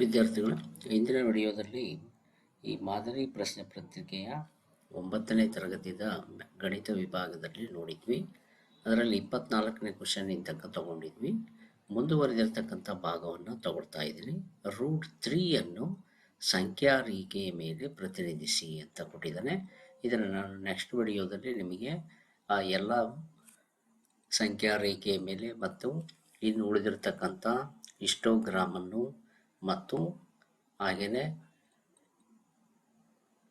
ವಿದ್ಯಾರ್ಥಿಗಳು ಇಂದಿನ ವಿಡಿಯೋದಲ್ಲಿ ಈ ಮಾದರಿ ಪ್ರಶ್ನೆ ಪತ್ರಿಕೆಯ ಒಂಬತ್ತನೇ ತರಗತಿಯ ಗಣಿತ ವಿಭಾಗದಲ್ಲಿ ನೋಡಿದ್ವಿ. ಅದರಲ್ಲಿ ಇಪ್ಪತ್ನಾಲ್ಕನೇ ಕ್ವಶನ್ ತನಕ ತಗೊಂಡಿದ್ವಿ. ಮುಂದುವರೆದಿರ್ತಕ್ಕಂಥ ಭಾಗವನ್ನು ತಗೊಳ್ತಾ ಇದ್ದೀನಿ. ರೂಟ್ ತ್ರೀಯನ್ನು ಸಂಖ್ಯಾ ರೇಖೆಯ ಮೇಲೆ ಪ್ರತಿನಿಧಿಸಿ ಅಂತ ಕೊಟ್ಟಿದ್ದಾನೆ. ಇದನ್ನು ನಾನು ನೆಕ್ಸ್ಟ್ ವಿಡಿಯೋದಲ್ಲಿ ನಿಮಗೆ ಆ ಎಲ್ಲ ಸಂಖ್ಯಾ ರೇಖೆಯ ಮೇಲೆ ಮತ್ತು ಇನ್ನು ಉಳಿದಿರ್ತಕ್ಕಂಥ ಇಷ್ಟೋಗ್ರಾಮನ್ನು ಮತ್ತು ಹಾಗೆಯೇ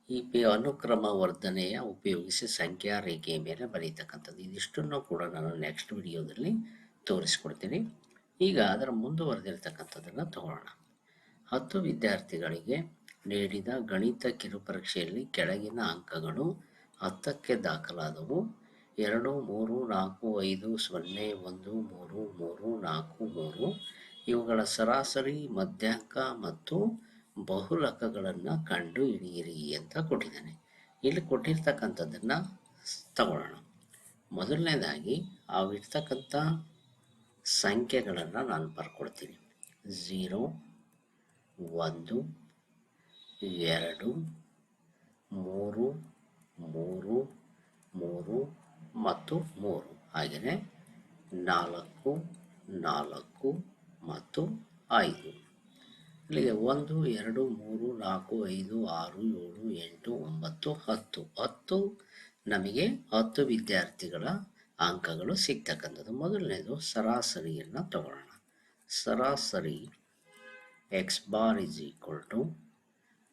ಈ ಪಿ ಅನುಕ್ರಮ ವರ್ಧನೆಯ ಉಪಯೋಗಿಸಿ ಸಂಖ್ಯಾ ರೇಖೆಯ ಮೇಲೆ ಬರೀತಕ್ಕಂಥದ್ದು ಇದಿಷ್ಟನ್ನು ಕೂಡ ನಾನು ನೆಕ್ಸ್ಟ್ ವಿಡಿಯೋದಲ್ಲಿ ತೋರಿಸ್ಕೊಡ್ತೀನಿ. ಈಗ ಅದರ ಮುಂದುವರೆದಿರ್ತಕ್ಕಂಥದ್ದನ್ನು ತಗೊಳ್ಳೋಣ. ಹತ್ತು ವಿದ್ಯಾರ್ಥಿಗಳಿಗೆ ನೀಡಿದ ಗಣಿತ ಕಿರುಪರೀಕ್ಷೆಯಲ್ಲಿ ಕೆಳಗಿನ ಅಂಕಗಳು ಹತ್ತಕ್ಕೆ ದಾಖಲಾದವು. ಎರಡು, ಮೂರು, ನಾಲ್ಕು, ಐದು, ಸೊನ್ನೆ, ಒಂದು, ಮೂರು ಮೂರು, ನಾಲ್ಕು, ಮೂರು ಇವುಗಳ ಸರಾಸರಿ, ಮಧ್ಯಾಂಕ ಮತ್ತು ಬಹುಲಕಗಳನ್ನು ಕಂಡು ಹಿಡಿಯಿರಿ ಅಂತ ಕೊಟ್ಟಿದ್ದಾನೆ. ಇಲ್ಲಿ ಕೊಟ್ಟಿರ್ತಕ್ಕಂಥದ್ದನ್ನು ತಗೊಳ್ಳೋಣ. ಮೊದಲನೇದಾಗಿ ಅವಿರ್ತಕ್ಕಂಥ ಸಂಖ್ಯೆಗಳನ್ನು ನಾನು ಬರ್ಕೊಡ್ತೀನಿ. ಝೀರೋ ಒಂದು, ಎರಡು, ಮೂರು ಮೂರು ಮೂರು ಮತ್ತು ಮೂರು. ಹಾಗೆಯೇ ನಾಲ್ಕು ನಾಲ್ಕು ಮತ್ತು ಐದು. ಇಲ್ಲಿಗೆ ಒಂದು, ಎರಡು, ಮೂರು, ನಾಲ್ಕು, ಐದು, ಆರು, ಏಳು, ಎಂಟು, ಒಂಬತ್ತು, ಹತ್ತು. ಹತ್ತು ನಮಗೆ ಹತ್ತು ವಿದ್ಯಾರ್ಥಿಗಳ ಅಂಕಗಳು ಸಿಗ್ತಕ್ಕಂಥದ್ದು. ಮೊದಲನೇದು ಸರಾಸರಿಯನ್ನು ತಗೊಳ್ಳೋಣ. ಸರಾಸರಿ x bar is equal to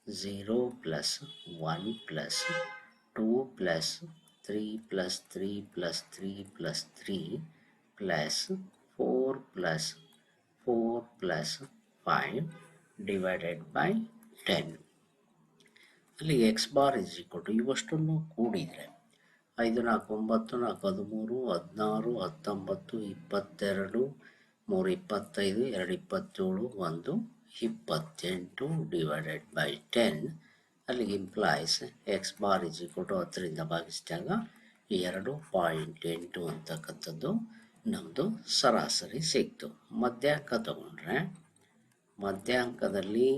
zero plus one plus two plus three plus three plus three plus three plus four plus four plus five divided by ten ಅಲ್ಲಿ x bar is equal to ಇವಷ್ಟನ್ನು ಕೂಡಿದರೆ ಐದು, ನಾಲ್ಕು, ಒಂಬತ್ತು, ನಾಲ್ಕು, ಹದಿಮೂರು, ಹದಿನಾರು, ಹತ್ತೊಂಬತ್ತು, ಇಪ್ಪತ್ತೆರಡು, ಮೂರು, ಇಪ್ಪತ್ತೈದು, ಎರಡು, ಇಪ್ಪತ್ತೇಳು, ಒಂದು, ಇಪ್ಪತ್ತೆಂಟು ಡಿವೈಡೆಡ್ ಬೈ ಟೆನ್ ಅಲ್ಲಿಗೆ implies x bar is equal to ಹತ್ತರಿಂದ ಭಾಗಿಸಿದಾಗ ಎರಡು ಪಾಯಿಂಟ್ ಎಂಟು ಅಂತಕ್ಕಂಥದ್ದು ನಮ್ಮದು ಸರಾಸರಿ ಸಿಕ್ತು. ಮಧ್ಯಾಂಕ ತಗೊಂಡ್ರೆ, ಮಧ್ಯಾಂಕದಲ್ಲಿ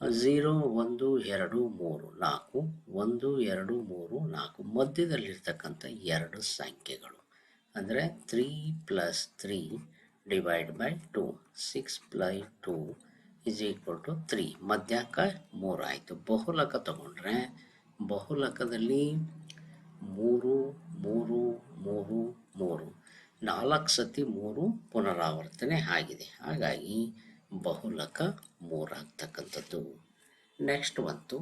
ಝೀರೋ ಒಂದು ಎರಡು ಮೂರು ನಾಲ್ಕು, ಒಂದು ಎರಡು ಮೂರು ನಾಲ್ಕು ಮಧ್ಯದಲ್ಲಿರ್ತಕ್ಕಂಥ ಎರಡು ಸಂಖ್ಯೆಗಳು. ಅಂದರೆ three plus three divide by two six by two is equal to three ಮಧ್ಯಾಂಕ ಮೂರು ಆಯಿತು. ಬಹುಲಕ ತಗೊಂಡ್ರೆ, ಬಹುಲಕದಲ್ಲಿ ಮೂರು ಮೂರು ಮೂರು ಮೂರು. ನಾಲ್ಕು ಸತಿ ಮೂರು ಪುನರಾವರ್ತನೆ ಆಗಿದೆ. ಹಾಗಾಗಿ ಬಹುಲಕ ಮೂರಾಗ್ತಕ್ಕಂಥದ್ದು. ನೆಕ್ಸ್ಟ್ ಬಂತು.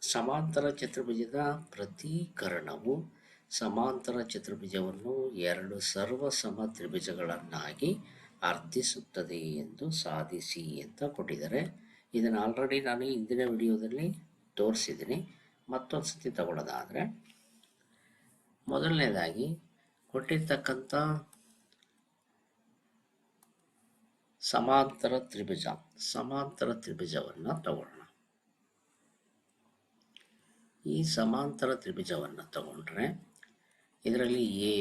ಸಮಾಂತರ ಚತುರ್ಭುಜದ ಪ್ರತೀಕರಣವು ಸಮಾಂತರ ಚತುರ್ಭುಜವನ್ನು ಎರಡು ಸರ್ವ ಸಮ ತ್ರಿಭುಜಗಳನ್ನಾಗಿ ಅರ್ಥಿಸುತ್ತದೆ ಎಂದು ಸಾಧಿಸಿ ಅಂತ ಕೊಟ್ಟಿದ್ದಾರೆ. ಇದನ್ನು ಆಲ್ರೆಡಿ ನಾನು ಹಿಂದಿನ ವಿಡಿಯೋದಲ್ಲಿ ತೋರಿಸಿದ್ದೀನಿ. ಮತ್ತೊಂದು ಸತಿ ತಗೊಳ್ಳೋದಾದರೆ ಮೊದಲನೇದಾಗಿ ಕೊಟ್ಟಿರ್ತಕ್ಕಂಥ ಸಮಾಂತರ ತ್ರಿಭುಜ, ಸಮಾಂತರ ತ್ರಿಭುಜವನ್ನು ತಗೊಳ್ಳೋಣ ಈ ಸಮಾಂತರ ತ್ರಿಭುಜವನ್ನು ತಗೊಂಡ್ರೆ ಇದರಲ್ಲಿ ಎ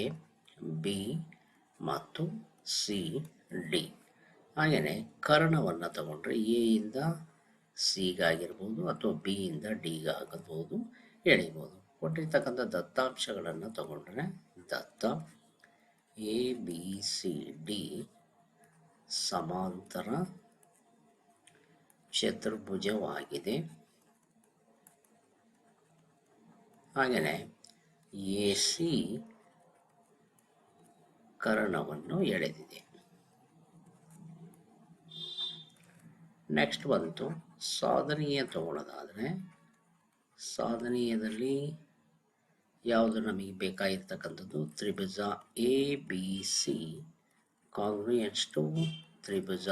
ಬಿ ಮತ್ತು ಸಿ ಡಿ ಹಾಗೆಯೇ ಕರ್ಣವನ್ನು ತಗೊಂಡ್ರೆ ಎ ಇಂದ ಸಿಗಾಗಿರ್ಬೋದು ಅಥವಾ ಬಿ ಇಂದ ಡಿಗಾಗಬಹುದು ಎಳಿಬೋದು. ಕೊಟ್ಟಿರ್ತಕ್ಕಂಥ ದತ್ತಾಂಶಗಳನ್ನು ತಗೊಂಡ್ರೆ ದತ್ತ ಎ ಬಿ ಸಿ ಡಿ ಸಮಾಂತರ ಚತುರ್ಭುಜವಾಗಿದೆ. ಹಾಗೆಯೇ ಎ ಸಿ ಕರ್ಣವನ್ನು ಎಳೆದಿದೆ. ನೆಕ್ಸ್ಟ್ ಬಂತು. ಸಾಧನೀಯ ತಗೊಳ್ಳೋದಾದರೆ ಸಾಧನೀಯದಲ್ಲಿ ಯಾವುದು ನಮಗೆ ಬೇಕಾಗಿರ್ತಕ್ಕಂಥದ್ದು? ತ್ರಿಭುಜ A B C congruence to Tribhuja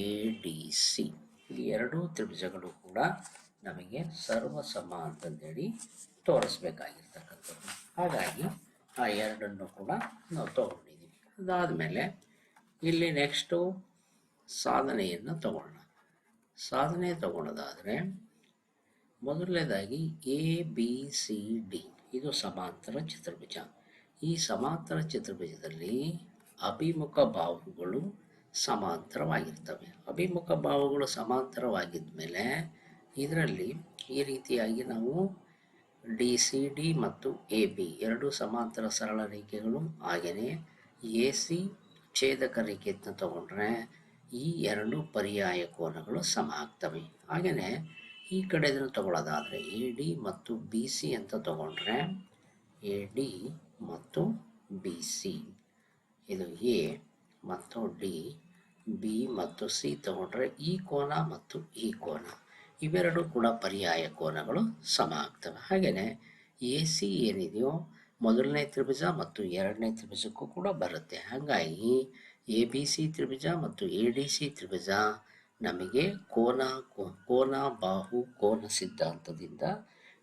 A D C ಈ ಎರಡೂ ತ್ರಿಭುಜಗಳು ಕೂಡ ನಮಗೆ ಸರ್ವ ಸಮ ಅಂತಂದೇಳಿ ತೋರಿಸ್ಬೇಕಾಗಿರ್ತಕ್ಕಂಥದ್ದು. ಹಾಗಾಗಿ ಆ ಎರಡನ್ನು ಕೂಡ ನಾವು ತಗೊಂಡಿದ್ದೀವಿ ಅದಾದಮೇಲೆ ಇಲ್ಲಿ ನೆಕ್ಸ್ಟು ಸಾಧನೆಯನ್ನು ತಗೊಳ್ಳೋಣ ಸಾಧನೆ ತಗೊಳ್ಳೋದಾದರೆ ಮೊದಲನೇದಾಗಿ ಎ ಬಿ ಸಿ ಡಿ ಇದು ಸಮಾಂತರ ಚತುರ್ಭುಜ. ಈ ಸಮಾಂತರ ಚತುರ್ಭುಜದಲ್ಲಿ ಅಭಿಮುಖ ಭಾವಗಳು ಸಮಾಂತರವಾಗಿರ್ತವೆ. ಅಭಿಮುಖ ಭಾವಗಳು ಸಮಾಂತರವಾಗಿದ್ದ ಮೇಲೆ ಇದರಲ್ಲಿ ಈ ರೀತಿಯಾಗಿ ನಾವು ಡಿ ಸಿ ಡಿ ಮತ್ತು ಎ ಬಿ ಎರಡು ಸಮಾಂತರ ಸರಳ ರೇಖೆಗಳು ಹಾಗೆಯೇ ಎ ಸಿ ಛೇದಕ ರೇಖೆಯನ್ನು ತಗೊಂಡ್ರೆ ಈ ಎರಡು ಪರ್ಯಾಯ ಕೋನಗಳು ಸಮ ಆಗ್ತವೆ. ಹಾಗೆಯೇ ಈ ಕಡೆ ಇದನ್ನು ತಗೊಳ್ಳೋದಾದರೆ ಎ ಡಿ ಮತ್ತು ಬಿ ಸಿ ಅಂತ ತಗೊಂಡ್ರೆ ಎ ಡಿ ಮತ್ತು ಬಿ ಸಿ ಇದು ಎ ಮತ್ತು ಡಿ ಬಿ ಮತ್ತು ಸಿ ತಗೊಂಡ್ರೆ ಈ ಕೋನ ಮತ್ತು ಈ ಕೋನ. ಇವೆರಡೂ ಕೂಡ ಪರ್ಯಾಯ ಕೋನಗಳು ಸಮ ಆಗ್ತವೆ. ಹಾಗೆಯೇ ಎ ಸಿ ಏನಿದೆಯೋ ಮೊದಲನೇ ತ್ರಿಭುಜ ಮತ್ತು ಎರಡನೇ ತ್ರಿಭುಜಕ್ಕೂ ಕೂಡ ಬರುತ್ತೆ. ಹಾಗಾಗಿ ಎ ಬಿ ಸಿ ತ್ರಿಭುಜ ಮತ್ತು ಎ ಡಿ ಸಿ ತ್ರಿಭುಜ ನಮಗೆ ಕೋನ ಕೋನ, ಬಾಹು, ಕೋನ ಸಿದ್ಧಾಂತದಿಂದ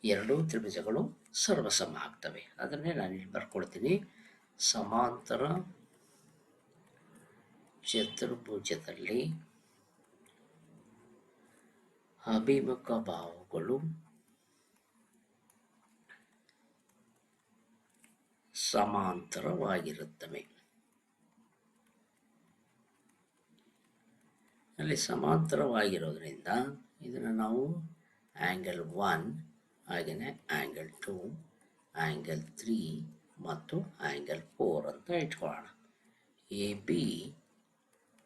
ಎರಡೂ ತ್ರಿಭುಜಗಳು ಸರ್ವಸಮ ಆಗ್ತವೆ. ಅದನ್ನೇ ನಾನು ಇಲ್ಲಿ ಬರ್ಕೊಳ್ತೀನಿ ಸಮಾಂತರ ಚತುರ್ಭುಜದಲ್ಲಿ ಅಭಿಮುಖ ಬಾಹುಗಳು ಸಮಾಂತರವಾಗಿರುತ್ತವೆ. ಅಲ್ಲಿ ಸಮಾಂತರವಾಗಿರೋದ್ರಿಂದ ಇದನ್ನು ನಾವು ಆ್ಯಂಗಲ್ ಒನ್ ಹಾಗೆಯೇ ಆ್ಯಂಗಲ್ ಟು ಆ್ಯಂಗಲ್ ತ್ರೀ ಮತ್ತು ಆ್ಯಂಗಲ್ ಫೋರ್ ಅಂತ ಇಟ್ಕೊಳ್ಳೋಣ. A B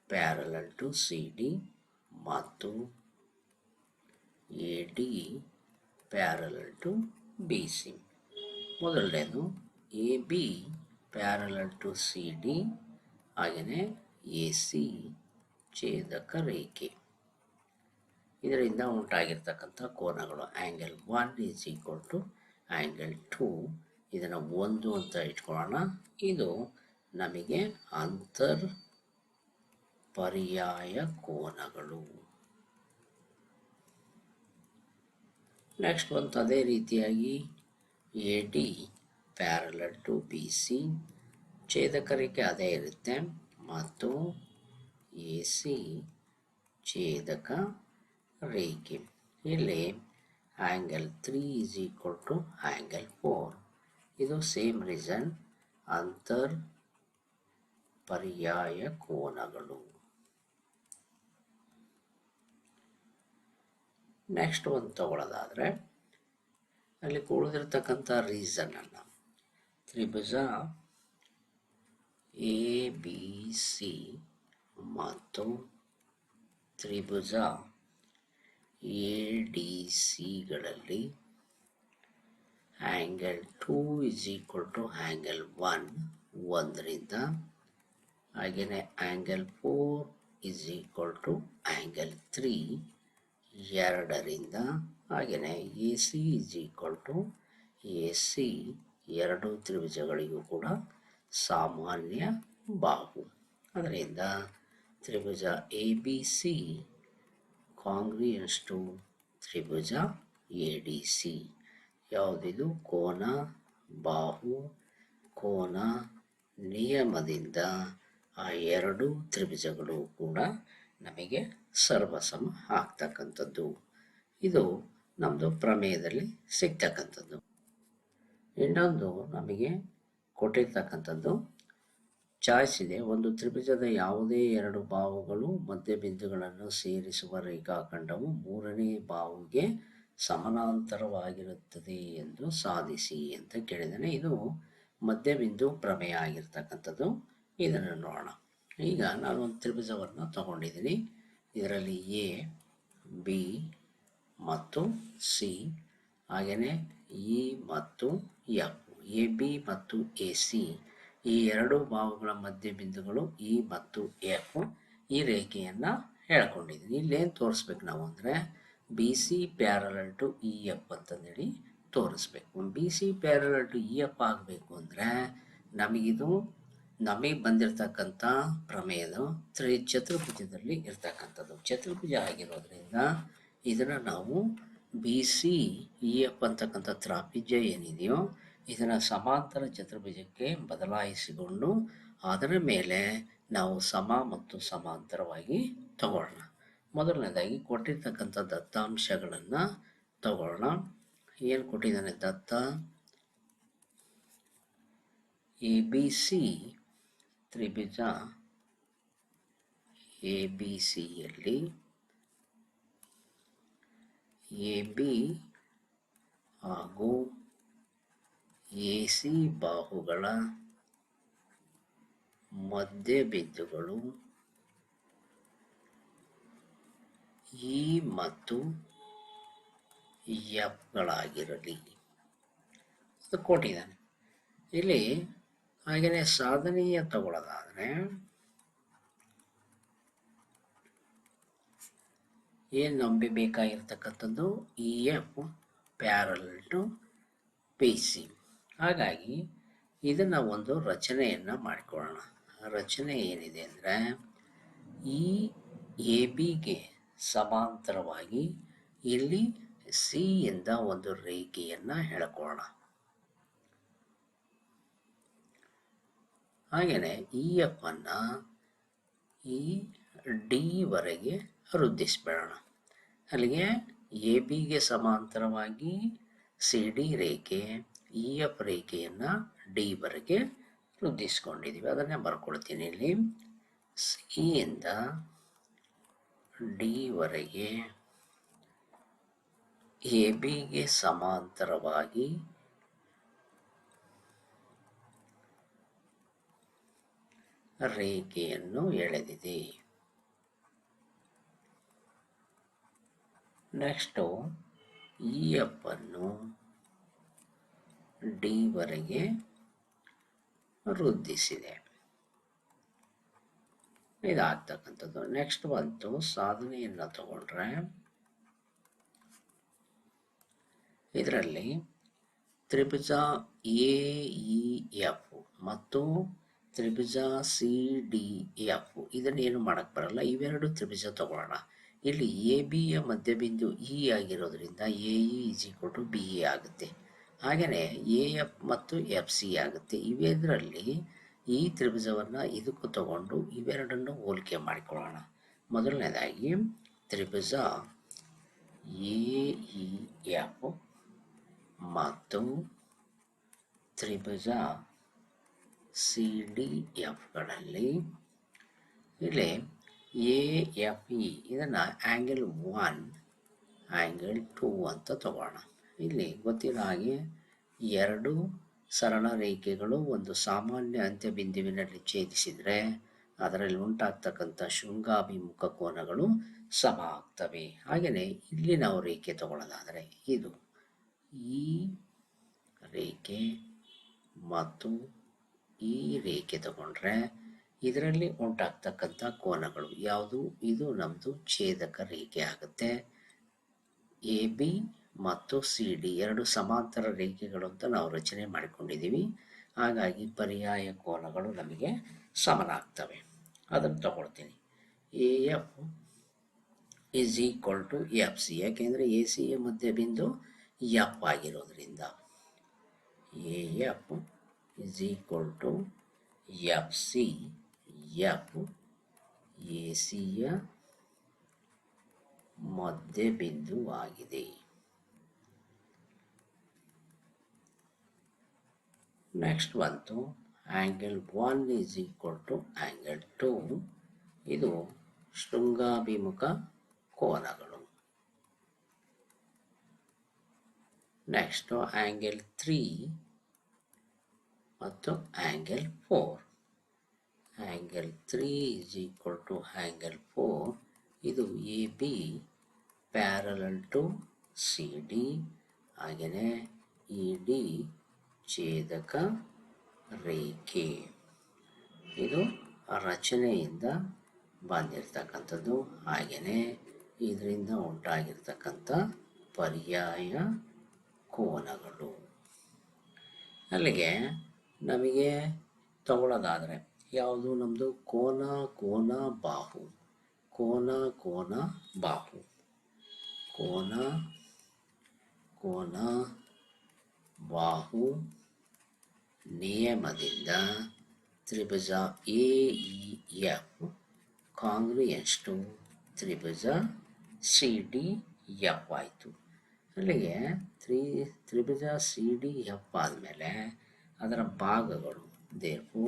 parallel to C D ಮತ್ತು A D parallel to B C ಮೊದಲನೇದು A B parallel to C D ಹಾಗೆಯೇ ಎ ಸಿ ಛೇದಕ ರೇಖೆ ಇದರಿಂದ ಉಂಟಾಗಿರ್ತಕ್ಕಂಥ ಕೋನಗಳು angle one is equal to angle two ಇದನ್ನು ಒಂದು ಅಂತ ಇಟ್ಕೊಳ್ಳೋಣ. ಇದು ನಮಗೆ ಅಂತರ್ ಪರ್ಯಾಯ ಕೋನಗಳು. ನೆಕ್ಸ್ಟ್ ಬಂತು ಅದೇ ರೀತಿಯಾಗಿ A D parallel to B C ಛೇದಕ ರೇಖೆ ಅದೇ ಇರುತ್ತೆ. ಮತ್ತು ಎ ಸಿ ಛೇದಕ ರೇಖೆ. ಇಲ್ಲಿ angle three is equal to angle four ಇದು ಸೇಮ್ ರೀಸನ್ ಅಂತರ್ ಪರ್ಯಾಯ ಕೋನಗಳು. ನೆಕ್ಸ್ಟ್ ಒಂದು ತಗೊಳ್ಳೋದಾದರೆ ಅಲ್ಲಿ ಉಳಿದಿರ್ತಕ್ಕಂಥ ರೀಸನನ್ನು ತ್ರಿಭುಜ ಎ ಬಿ ಸಿ ಮತ್ತು ತ್ರಿಭುಜ A D ಸಿಗಳಲ್ಲಿ angle two is equal to angle one ಒಂದರಿಂದ ಹಾಗೆಯೇ angle four is equal to angle three ಎರಡರಿಂದ ಹಾಗೆಯೇ A C is equal to A C, ಎರಡು ತ್ರಿಭುಜಗಳಿಗೂ ಕೂಡ ಸಾಮಾನ್ಯ ಬಾಹು. ಅದರಿಂದ ತ್ರಿಭುಜ A B C congruence to Tribhuja A D C ಯಾವುದಿದು? ಕೋನ, ಬಾಹು, ಕೋನ ನಿಯಮದಿಂದ ಆ ಎರಡು ತ್ರಿಭುಜಗಳು ಕೂಡ ನಮಗೆ ಸರ್ವಸಮ ಆಗ್ತಕ್ಕಂಥದ್ದು. ಇದು ನಮ್ಮದು ಪ್ರಮೇಯದಲ್ಲಿ ಸಿಗ್ತಕ್ಕಂಥದ್ದು. ಇನ್ನೊಂದು ನಮಗೆ ಕೊಟ್ಟಿರ್ತಕ್ಕಂಥದ್ದು ಚಾಯ್ಸ್ ಇದೆ ಒಂದು ತ್ರಿಭುಜದ ಯಾವುದೇ ಎರಡು ಬಾಹುಗಳು ಮಧ್ಯಬಿಂದುಗಳನ್ನು ಸೇರಿಸುವ ರೇಖಾಖಂಡವು ಮೂರನೇ ಬಾವುಗೆ ಸಮಾನಾಂತರವಾಗಿರುತ್ತದೆ ಎಂದು ಸಾಧಿಸಿ ಅಂತ ಕೇಳಿದರೆ ಇದು ಮಧ್ಯಬಿಂದು ಪ್ರಮೇಯ ಆಗಿರ್ತಕ್ಕಂಥದ್ದು ಇದನ್ನು ನೋಡೋಣ. ಈಗ ನಾನು ಒಂದು ತ್ರಿಭುಜವನ್ನು ತಗೊಂಡಿದ್ದೀನಿ. ಇದರಲ್ಲಿ ಎ, ಬಿ ಮತ್ತು ಸಿ. ಹಾಗೆಯೇ ಇ ಮತ್ತು ಎಫ್. ಎ, ಬಿ ಮತ್ತು ಎ, ಸಿ ಈ ಎರಡು ಭಾವಗಳ ಮಧ್ಯ ಬಿಂದುಗಳು ಇ ಮತ್ತು ಎಫ್ ಈ ರೇಖೆಯನ್ನು ಹೇಳ್ಕೊಂಡಿದ್ದೀನಿ ಇಲ್ಲೇನು ತೋರಿಸ್ಬೇಕು ನಾವು ಅಂದರೆ B C parallel to E F ಅಂತಂದೇಳಿ ತೋರಿಸ್ಬೇಕು. B C parallel to E F ಆಗಬೇಕು ಅಂದರೆ ನಮಗಿದು ನಮಗೆ ಬಂದಿರತಕ್ಕಂಥ ಪ್ರಮೇಯದ ತ್ರಿ ಚತುರ್ಭುಜದಲ್ಲಿ ಇರ್ತಕ್ಕಂಥದ್ದು. ಚತುರ್ಭುಜ ಆಗಿರೋದ್ರಿಂದ ಇದನ್ನು ನಾವು ಬಿ ಸಿ ಇ ಎಫ್ ಅಂತಕ್ಕಂಥ ತ್ರಾಪಿಜ್ಯ ಏನಿದೆಯೋ ಇದನ್ನು ಸಮಾಂತರ ಚತುರ್ಭುಜಕ್ಕೆ ಬದಲಾಯಿಸಿಕೊಂಡು ಅದರ ಮೇಲೆ ನಾವು ಸಮ ಮತ್ತು ಸಮಾಂತರವಾಗಿ ತಗೊಳ್ಳೋಣ. ಮೊದಲನೇದಾಗಿ ಕೊಟ್ಟಿರ್ತಕ್ಕಂಥ ದತ್ತಾಂಶಗಳನ್ನು ತಗೊಳ್ಳೋಣ. ಏನು ಕೊಟ್ಟಿದ್ದಾನೆ? ದತ್ತ, ಎ, ಬಿ, ಸಿ, ತ್ರಿಭುಜ, ಎ, ಬಿ ಸಿಯಲ್ಲಿ ಎ, ಬಿ, ಹಾಗೂ ಎ ಸಿ ಬಾಹುಗಳ ಮಧ್ಯ ಬಿಂದುಗಳು ಇ ಮತ್ತು ಎಫ್ಗಳಾಗಿರಲಿ ಅದು ಕೊಟ್ಟಿದ್ದಾನೆ ಇಲ್ಲಿ ಹಾಗೆಯೇ ಸಾಧನೀಯ ತಗೊಳ್ಳೋದಾದರೆ ಏನು ನಂಬಬೇಕಾಗಿರ್ತಕ್ಕಂಥದ್ದು? E F parallel to P C ಹಾಗಾಗಿ ಇದನ್ನು ಒಂದು ರಚನೆಯನ್ನು ಮಾಡಿಕೊಳ್ಳೋಣ. ರಚನೆ ಏನಿದೆ ಅಂದರೆ, ಈ ಎ ಬಿಗೆ ಸಮಾಂತರವಾಗಿ ಇಲ್ಲಿ ಸಿ ಇಂದ ಒಂದು ರೇಖೆಯನ್ನು ಹೇಳ್ಕೊಳ್ಳೋಣ. ಹಾಗೆಯೇ ಈ ಎಫ್ ಅನ್ನು ಈ ಡಿ ವರೆಗೆ ವೃದ್ಧಿಸ್ಬಿಡೋಣ. ಅಲ್ಲಿಗೆ ಎ ಬಿಗೆ ಸಮಾಂತರವಾಗಿ ಸಿ ಡಿ ರೇಖೆ ಇ ಎಫ್ ರೇಖೆಯನ್ನು ಡಿ ವರೆಗೆ ವೃದ್ಧಿಸ್ಕೊಂಡಿದ್ದೀವಿ. ಅದನ್ನೇ ಬರ್ಕೊಳ್ತೀನಿ ಇಲ್ಲಿ. ಸಿಯಿಂದ ಡಿ ವರೆಗೆ ಎ ಬಿಗೆ ಸಮಾಂತರವಾಗಿ ರೇಖೆಯನ್ನು ಎಳೆದಿದೆ. ನೆಕ್ಸ್ಟು ಇ ಎಫ್ ಅನ್ನು ಡಿ ವರೆಗೆ ವೃದ್ಧಿಸಿದೆ. ಇದಾಗ್ತಕ್ಕಂಥದ್ದು. ನೆಕ್ಸ್ಟ್ ಬಂತು. ಸಾಧನೆಯನ್ನು ತಗೊಂಡ್ರೆ ಇದರಲ್ಲಿ ತ್ರಿಭುಜ ಎ, ಇ, ಎಫ್ ಮತ್ತು ತ್ರಿಭುಜ ಸಿ, ಡಿ, ಎಫ್ ಇದನ್ನೇನು ಮಾಡಕ್ಕೆ ಬರಲ್ಲ. ಇವೆರಡು ತ್ರಿಭುಜ ತಗೊಳ್ಳೋಣ. ಇಲ್ಲಿ ಎ ಬಿಯ ಮಧ್ಯಬಿಂದು ಇ ಆಗಿರೋದ್ರಿಂದ A, E is equal B, A ಆಗುತ್ತೆ. ಹಾಗೆಯೇ ಎ ಎಫ್ ಮತ್ತು ಎಫ್ ಸಿ ಆಗುತ್ತೆ. ಇವೆರಡರಲ್ಲಿ ಈ ತ್ರಿಭುಜವನ್ನು ಇದಕ್ಕೂ ತಗೊಂಡು ಇವೆರಡನ್ನು ಹೋಲಿಕೆ ಮಾಡಿಕೊಳ್ಳೋಣ. ಮೊದಲನೇದಾಗಿ ತ್ರಿಭುಜ ಎ ಇ ಎಫ್ ಮತ್ತು ತ್ರಿಭುಜ ಸಿ ಡಿ ಎಫ್ಗಳಲ್ಲಿ ಇಲ್ಲಿ ಎ ಎಫ್ ಇ ಇದನ್ನು ಆ್ಯಂಗಲ್ ಒನ್ ಆ್ಯಂಗಲ್ ಟೂ ಅಂತ ತಗೋಣ. ಇಲ್ಲಿ ಗೊತ್ತಿರೋ ಹಾಗೆ ಎರಡು ಸರಳ ರೇಖೆಗಳು ಒಂದು ಸಾಮಾನ್ಯ ಅಂತ್ಯಬಿಂದುವಿನಲ್ಲಿ ಛೇದಿಸಿದರೆ ಅದರಲ್ಲಿ ಉಂಟಾಗ್ತಕ್ಕಂಥ ಶೃಂಗಾಭಿಮುಖ ಕೋನಗಳು ಸಮ ಆಗ್ತವೆ ಹಾಗೆಯೇ ಇಲ್ಲಿ ನಾವು ರೇಖೆ ತಗೊಳ್ಳೋದಾದರೆ ಇದು ಈ ರೇಖೆ ಮತ್ತು ಈ ರೇಖೆ ತಗೊಂಡ್ರೆ ಇದರಲ್ಲಿ ಉಂಟಾಗ್ತಕ್ಕಂಥ ಕೋನಗಳು ಯಾವುದು? ಇದು ನಮ್ಮದು ಛೇದಕ ರೇಖೆ ಆಗುತ್ತೆ. ಎ, ಬಿ ಮತ್ತು ಸಿ ಡಿ ಎರಡು ಸಮಾಂತರ ರೇಖೆಗಳು ಅಂತ ನಾವು ರಚನೆ ಮಾಡಿಕೊಂಡಿದ್ದೀವಿ. ಹಾಗಾಗಿ ಪರ್ಯಾಯ ಕೋನಗಳು ನಮಗೆ ಸಮನಾಗ್ತವೆ. ಅದನ್ನು ತಗೊಳ್ತೀನಿ. A F is equal to F C ಯಾಕೆಂದರೆ ಎ ಸಿಯ ಮಧ್ಯ ಬಿಂದು ಎಫ್ ಆಗಿರೋದ್ರಿಂದ. A F is equal to F C F A ಸಿಯ ಮಧ್ಯಬಿಂದುವಾಗಿದೆ. ನೆಕ್ಸ್ಟ್ ಬಂತು. Angle one is equal to angle two ಇದು ಶೃಂಗಾಭಿಮುಖ ಕೋನಗಳು. ನೆಕ್ಸ್ಟು ಆ್ಯಂಗಲ್ ತ್ರೀ ಮತ್ತು angle four angle three is equal to angle four ಇದು A B parallel to C D ಹಾಗೆಯೇ E D ಛೇದಕ ರೇಖೆ. ಇದು ರಚನೆಯಿಂದ ಬಂದಿರತಕ್ಕಂಥದ್ದು. ಹಾಗೆಯೇ ಇದರಿಂದ ಉಂಟಾಗಿರ್ತಕ್ಕಂಥ ಪರ್ಯಾಯ ಕೋನಗಳು. ಅಲ್ಲಿಗೆ ನಮಗೆ ತಗೊಳ್ಳೋದಾದರೆ ಯಾವುದು? ನಮ್ಮದು ಕೋನ ಕೋನ, ಬಾಹು. ಕೋನ ಕೋನ, ಬಾಹು. ಕೋನ ಕೋನ ಬಾಹು ನಿಯಮದಿಂದ ತ್ರಿಭುಜ A, E, F congruence to Tribhuja C, D, F ಆಯಿತು. ಅಲ್ಲಿಗೆ ತ್ರಿ, ತ್ರಿಭುಜ ಸಿ, ಡಿ, ಎಫ್ ಆದಮೇಲೆ ಅದರ ಭಾಗಗಳು therefore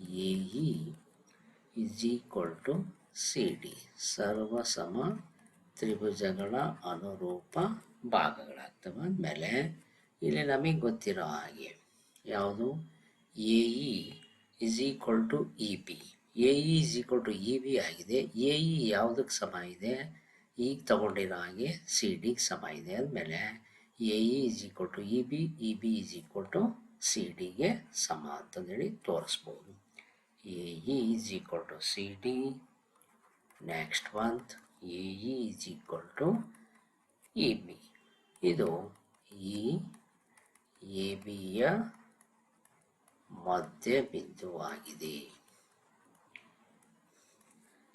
A, E is equal to C, D ಸರ್ವ ಸಮ ತ್ರಿಭುಜಗಳ ಅನುರೂಪ ಭಾಗಗಳಾಗ್ತವೆ. ಅಂದಮೇಲೆ ಇಲ್ಲಿ ನಮಗೆ ಗೊತ್ತಿರೋ ಹಾಗೆ ಯಾವುದು? A E is equal to E B. A E is equal to E B ಆಗಿದೆ. ಎ ಇ ಯಾವುದಕ್ಕೆ ಸಮ ಇದೆ? ಈಗ ತಗೊಂಡಿರೋ ಹಾಗೆ ಸಿ ಡಿಗೆ ಸಮ ಇದೆ ಅಂದಮೇಲೆ A E is equal to E B E B is equal to C ಡಿಗೆ ಸಮ ಅಂತಂದೇಳಿ ತೋರಿಸ್ಬೋದು. A E is equal to C D. Next month A E is equal to E B. ಇದು ಈ ಎ ಬಿಯ ಮಧ್ಯ ಬಿಂದುವಾಗಿದೆ.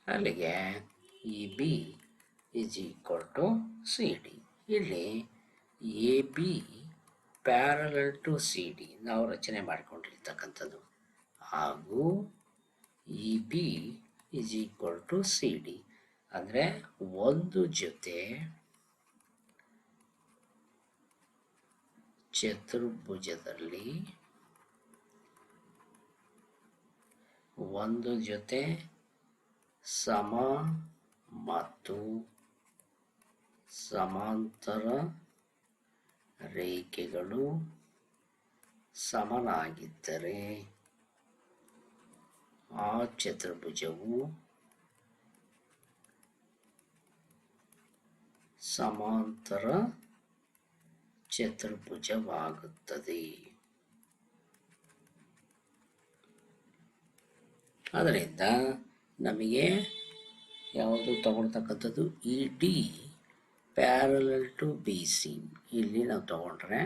ಅಲ್ಲಿಗೆ E B is equal to C D ಇಲ್ಲಿ A B parallel to C D ನಾವು ರಚನೆ ಮಾಡಿಕೊಂಡಿರ್ತಕ್ಕಂಥದ್ದು. ಹಾಗೂ E B is equal to C D ಅಂದರೆ ಒಂದು ಜೊತೆ ಚತುರ್ಭುಜದಲ್ಲಿ ಒಂದು ಜೊತೆ ಸಮ ಮತ್ತು ಸಮಾಂತರ ರೇಖೆಗಳು ಸಮನಾಗಿದ್ದರೆ ಆ ಚತುರ್ಭುಜವು ಸಮಾಂತರ ಚತುರ್ಭುಜವಾಗುತ್ತದೆ. ಅದರಿಂದ ನಮಗೆ ಯಾವುದು ತಗೊಳ್ತಕ್ಕಂಥದ್ದು? E D parallel to B C ಇಲ್ಲಿ ನಾವು ತಗೊಂಡ್ರೆ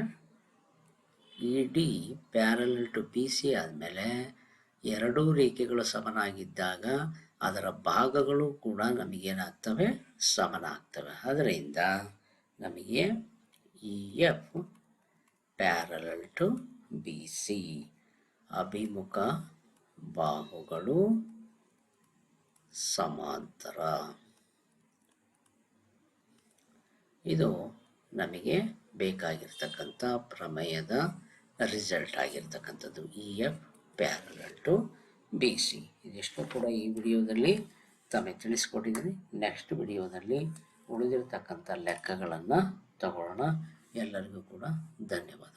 E D parallel to B C ಆದಮೇಲೆ ಎರಡೂ ರೇಖೆಗಳು ಸಮನಾಗಿದ್ದಾಗ ಅದರ ಭಾಗಗಳು ಕೂಡ ನಮಗೇನಾಗ್ತವೆ? ಸಮನಾಗ್ತವೆ. ಅದರಿಂದ ನಮಗೆ ಎಫ್ ಪ್ಯಾರಲಲ್ ಟು ಸಿ ಅಭಿಮುಖ ಬಾಹುಗಳು ಸಮಾಂತರ ಇದು ನಮಗೆ ಬೇಕಾಗಿರ್ತಕ್ಕಂಥ ಪ್ರಮೇಯದ ರಿಸಲ್ಟ್ ಆಗಿರ್ತಕ್ಕಂಥದ್ದು. E F parallel to B C ಇದಿಷ್ಟು ಕೂಡ ಈ ವಿಡಿಯೋದಲ್ಲಿ ತಮಗೆ ತಿಳಿಸ್ಕೊಟ್ಟಿದ್ದೀನಿ. ನೆಕ್ಸ್ಟ್ ವಿಡಿಯೋದಲ್ಲಿ ಉಳಿದಿರ್ತಕ್ಕಂಥ ಲೆಕ್ಕಗಳನ್ನು ತಗೊಳ್ಳೋಣ ಎಲ್ಲರಿಗೂ ಕೂಡ ಧನ್ಯವಾದ.